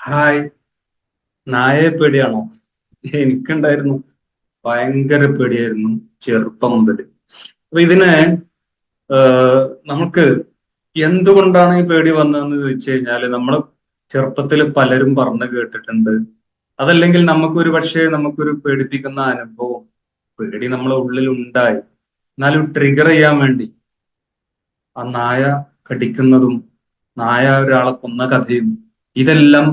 Hi. നായയെ പേടിയാണോ? എനിക്കുണ്ടായിരുന്നു. ഭയങ്കര പേടിയായിരുന്നു. ചെറുപ്പം മുതൽ അപ്പൊ ഇതിനെ നമുക്ക് എന്തുകൊണ്ടാണ് ഈ പേടി വന്നതെന്ന് ചോദിച്ചു കഴിഞ്ഞാൽ നമ്മൾ ചെറുപ്പത്തിൽ പലരും പറഞ്ഞു കേട്ടിട്ടുണ്ട്. അതല്ലെങ്കിൽ നമുക്കൊരു പക്ഷേ നമുക്കൊരു പേടിപ്പിക്കുന്ന അനുഭവം പേടി നമ്മളെ ഉള്ളിൽ ഉണ്ടായി എന്നാലും ട്രിഗർ ചെയ്യാൻ വേണ്ടി ആ നായ കടിക്കുന്നതും നായ ഒരാളെ കൊന്ന കഥയും ഇതെല്ലാം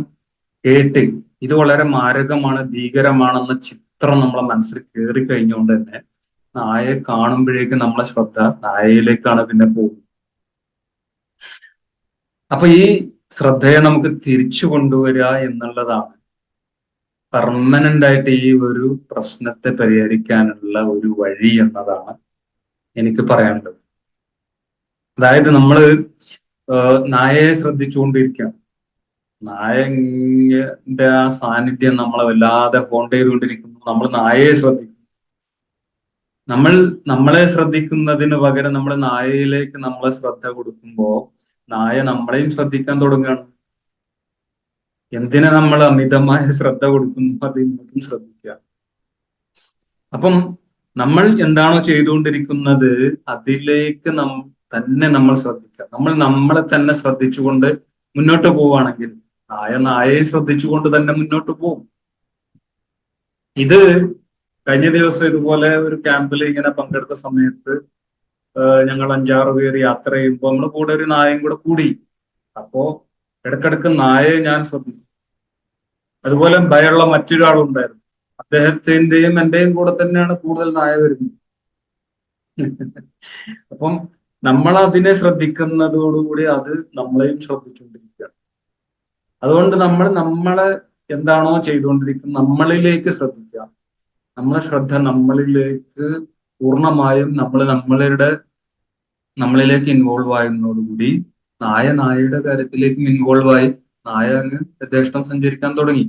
കേട്ട് ഇത് വളരെ മാരകമാണ് ഭീകരമാണെന്ന ചിത്രം നമ്മളെ മനസ്സിൽ കയറി കഴിഞ്ഞുകൊണ്ട് തന്നെ നായയെ കാണുമ്പോഴേക്ക് നമ്മളെ ശ്രദ്ധ നായയിലേക്കാണ് പിന്നെ പോകുന്നത്. അപ്പൊ ഈ ശ്രദ്ധയെ നമുക്ക് തിരിച്ചു കൊണ്ടുവരിക എന്നുള്ളതാണ് പെർമനന്റ് ആയിട്ട് ഈ ഒരു പ്രശ്നത്തെ പരിഹരിക്കാനുള്ള ഒരു വഴി എന്നതാണ് എനിക്ക് പറയാനുള്ളത്. അതായത് നമ്മൾ നായയെ ശ്രദ്ധിച്ചുകൊണ്ടിരിക്കുകയാണ്. നായന്റെ ആ സാന്നിധ്യം നമ്മളെ വല്ലാതെ ഹോണ്ട് ചെയ്തുകൊണ്ടിരിക്കുന്നു നമ്മൾ നായയെ ശ്രദ്ധിക്കും. നമ്മൾ നമ്മളെ ശ്രദ്ധിക്കുന്നതിന് പകരം നമ്മൾ നായയിലേക്ക് നമ്മളെ ശ്രദ്ധ കൊടുക്കുമ്പോൾ നായ നമ്മളെയും ശ്രദ്ധിക്കാൻ തുടങ്ങുകയാണ്. എന്തിനാ നമ്മൾ അമിതമായ ശ്രദ്ധ കൊടുക്കുന്നു അത് ഇങ്ങോട്ടും ശ്രദ്ധിക്കുക. അപ്പം നമ്മൾ എന്താണോ ചെയ്തുകൊണ്ടിരിക്കുന്നത് അതിലേക്ക് നം തന്നെ നമ്മൾ ശ്രദ്ധിക്കുക. നമ്മൾ നമ്മളെ തന്നെ ശ്രദ്ധിച്ചുകൊണ്ട് മുന്നോട്ട് പോവുകയാണെങ്കിൽ നായ നായയെ ശ്രദ്ധിച്ചുകൊണ്ട് തന്നെ മുന്നോട്ട് പോകും ഇത് കഴിഞ്ഞ ദിവസം ഇതുപോലെ ഒരു ക്യാമ്പിൽ ഇങ്ങനെ പങ്കെടുത്ത സമയത്ത് ഞങ്ങൾ അഞ്ചാറ് പേര് യാത്ര ചെയ്യുമ്പോൾ നമ്മൾ കൂടെ ഒരു നായയും കൂടെ കൂടി. അപ്പോ ഇടക്കിടക്ക് നായയെ ഞാൻ ശ്രദ്ധിച്ചു അതുപോലെ ഭയമുള്ള മറ്റൊരാളുണ്ടായിരുന്നു. അദ്ദേഹത്തിന്റെയും എന്റെയും കൂടെ തന്നെയാണ് കൂടുതൽ നായ വരുന്നത്. അപ്പം നമ്മൾ അതിനെ ശ്രദ്ധിക്കുന്നതോടുകൂടി അത് നമ്മളെയും ശ്രദ്ധിച്ചുകൊണ്ടിരിക്കുകയാണ് അതുകൊണ്ട് നമ്മൾ നമ്മളെ എന്താണോ ചെയ്തുകൊണ്ടിരിക്കുന്നത് നമ്മളിലേക്ക് ശ്രദ്ധിക്കുക. നമ്മളെ ശ്രദ്ധ നമ്മളിലേക്ക് പൂർണമായും നമ്മൾ നമ്മളുടെ നമ്മളിലേക്ക് ഇൻവോൾവ് ആയതിനോടുകൂടി നായ നായയുടെ കാര്യത്തിലേക്കും ഇൻവോൾവ് ആയി നായ അങ്ങ് യഥേഷ്ടം സഞ്ചരിക്കാൻ തുടങ്ങി.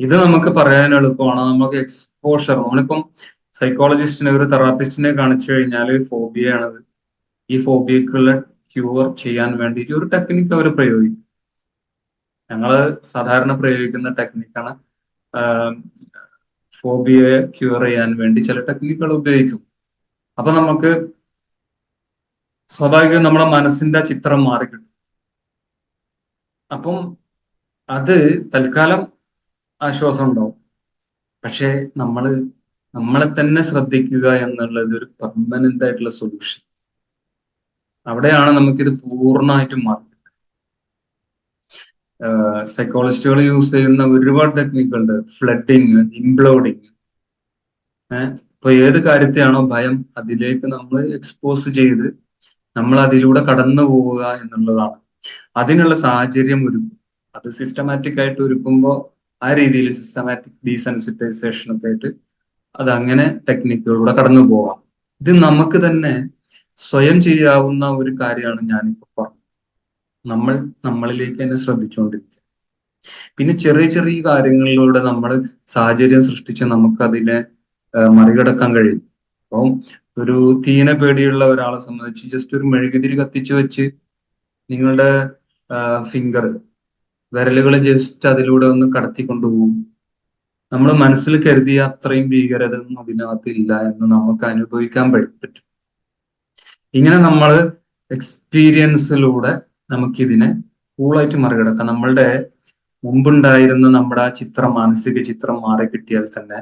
ഇത് നമുക്ക് പറയാൻ എളുപ്പമാണ്. നമുക്ക് എക്സ്പോഷർ നമ്മളിപ്പം സൈക്കോളജിസ്റ്റിനെ ഒരു തെറാപ്പിസ്റ്റിനെ കാണിച്ചു കഴിഞ്ഞാൽ ഫോബിയാണത് ഈ ഫോബിയക്കുള്ള ക്യൂർ ചെയ്യാൻ വേണ്ടിയിട്ട് ഒരു ടെക്നിക്ക് അവർ പ്രയോഗിക്കും. ഞങ്ങൾ സാധാരണ പ്രയോഗിക്കുന്ന ടെക്നിക്കാണ് ഫോബിയയെ ക്യൂർ ചെയ്യാൻ വേണ്ടി ചില ടെക്നിക്കുകൾ ഉപയോഗിക്കും. അപ്പൊ നമുക്ക് സ്വാഭാവികം നമ്മുടെ മനസ്സിന്റെ ചിത്രം മാറിക്കിട്ടും അപ്പം അത് തൽക്കാലം ആശ്വാസം ഉണ്ടാവും. പക്ഷെ നമ്മൾ നമ്മളെ തന്നെ ശ്രദ്ധിക്കുക എന്നുള്ളത് ഒരു പെർമനന്റ് ആയിട്ടുള്ള സൊല്യൂഷൻ അവിടെയാണ് നമുക്കിത് പൂർണമായിട്ടും മാറി സൈക്കോളജിസ്റ്റുകൾ യൂസ് ചെയ്യുന്ന ഒരുപാട് ടെക്നിക്കുണ്ട് ഫ്ലഡിങ് ഇംപ്ലോഡിങ് ഇപ്പൊ ഏത് കാര്യത്തെയാണോ ഭയം അതിലേക്ക് നമ്മൾ എക്സ്പോസ് ചെയ്ത് നമ്മൾ അതിലൂടെ കടന്നു പോവുക എന്നുള്ളതാണ്. അതിനുള്ള സാഹചര്യം ഒരുക്കും. അത് സിസ്റ്റമാറ്റിക് ആയിട്ട് ഒരുക്കുമ്പോൾ ആ രീതിയിൽ സിസ്റ്റമാറ്റിക് ഡീസെൻസിറ്റൈസേഷൻ ഒക്കെ ആയിട്ട് അത് അങ്ങനെ ടെക്നിക്കുകളിലൂടെ കടന്നു പോകാം. ഇത് നമുക്ക് തന്നെ സ്വയം ചെയ്യാവുന്ന ഒരു കാര്യമാണ് ഞാനിപ്പോ പറഞ്ഞത്. നമ്മൾ നമ്മളിലേക്ക് തന്നെ ശ്രദ്ധിച്ചുകൊണ്ടിരിക്കുക. പിന്നെ ചെറിയ ചെറിയ കാര്യങ്ങളിലൂടെ നമ്മൾ സാഹചര്യം സൃഷ്ടിച്ച് നമുക്കതിനെ മറികടക്കാൻ കഴിയും. അപ്പം ഒരു തീന പേടിയുള്ള ഒരാളെ സംബന്ധിച്ച് ജസ്റ്റ് ഒരു മെഴുകുതിരി കത്തിച്ചു വെച്ച് നിങ്ങളുടെ ഫിംഗർ വിരലുകൾ ജസ്റ്റ് അതിലൂടെ ഒന്ന് കടത്തി കൊണ്ടുപോകും നമ്മൾ മനസ്സിൽ കരുതിയ അത്രയും ഭീകരത ഒന്നും അതിനകത്ത് ഇല്ല എന്ന് നമുക്ക് അനുഭവിക്കാൻ പറ്റും. ഇങ്ങനെ നമ്മൾ എക്സ്പീരിയൻസിലൂടെ നമുക്കിതിനെ കൂളായിട്ട് മറികടക്കാം. നമ്മളുടെ മുമ്പുണ്ടായിരുന്ന നമ്മുടെ ആ ചിത്രം മാനസിക ചിത്രം മാറി കിട്ടിയാൽ തന്നെ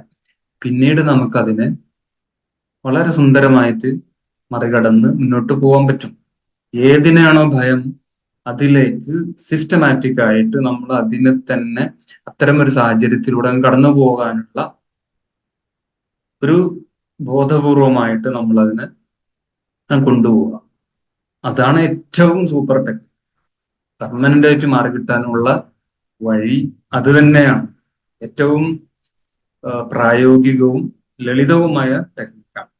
പിന്നീട് നമുക്കതിനെ വളരെ സുന്ദരമായിട്ട് മറികടന്ന് മുന്നോട്ട് പോകാൻ പറ്റും. ഏതിനാണോ ഭയം അതിലേക്ക് സിസ്റ്റമാറ്റിക് ആയിട്ട് നമ്മൾ അതിനെ തന്നെ അത്തരം ഒരു സാഹചര്യത്തിലൂടെ കടന്നു പോകാനുള്ള ഒരു ബോധപൂർവമായിട്ട് നമ്മൾ അതിനെ കൊണ്ടുപോവുക. അതാണ് ഏറ്റവും സൂപ്പർ ടെക് പെർമനന്റ് ആയിട്ട് മാറി കിട്ടാനുള്ള വഴി അത് തന്നെയാണ് ഏറ്റവും പ്രായോഗികവും ലളിതവുമായ ടെക്നിക്കാണ്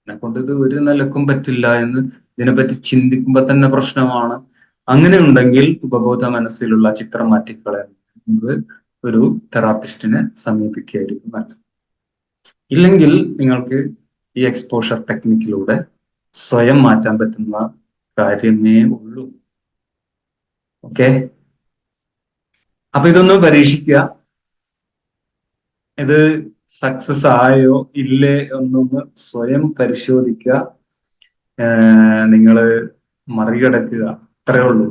എന്നെ കൊണ്ട് ഇത് ഒരു നിലക്കും പറ്റില്ല എന്ന് ഇതിനെപ്പറ്റി ചിന്തിക്കുമ്പോൾ തന്നെ പ്രശ്നമാണ്. അങ്ങനെ ഉണ്ടെങ്കിൽ ഉപബോധ മനസ്സിലുള്ള ചിത്രം മാറ്റിക്കളയുന്നത് ഒരു തെറാപ്പിസ്റ്റിനെ സമീപിക്കുകയായിരിക്കും നല്ലത്. ഇല്ലെങ്കിൽ നിങ്ങൾക്ക് ഈ എക്സ്പോഷർ ടെക്നിക്കിലൂടെ സ്വയം മാറ്റാൻ പറ്റുന്ന കാര്യമേ ഉള്ളൂ. ഓക്കെ അപ്പൊ ഇതൊന്ന് പരീക്ഷിക്കുക ഇത് സക്സസ് ആയോ ഇല്ലേ എന്നൊന്ന് സ്വയം പരിശോധിക്കുക നിങ്ങൾ മറികടക്കുക. അത്രേ ഉള്ളൂ.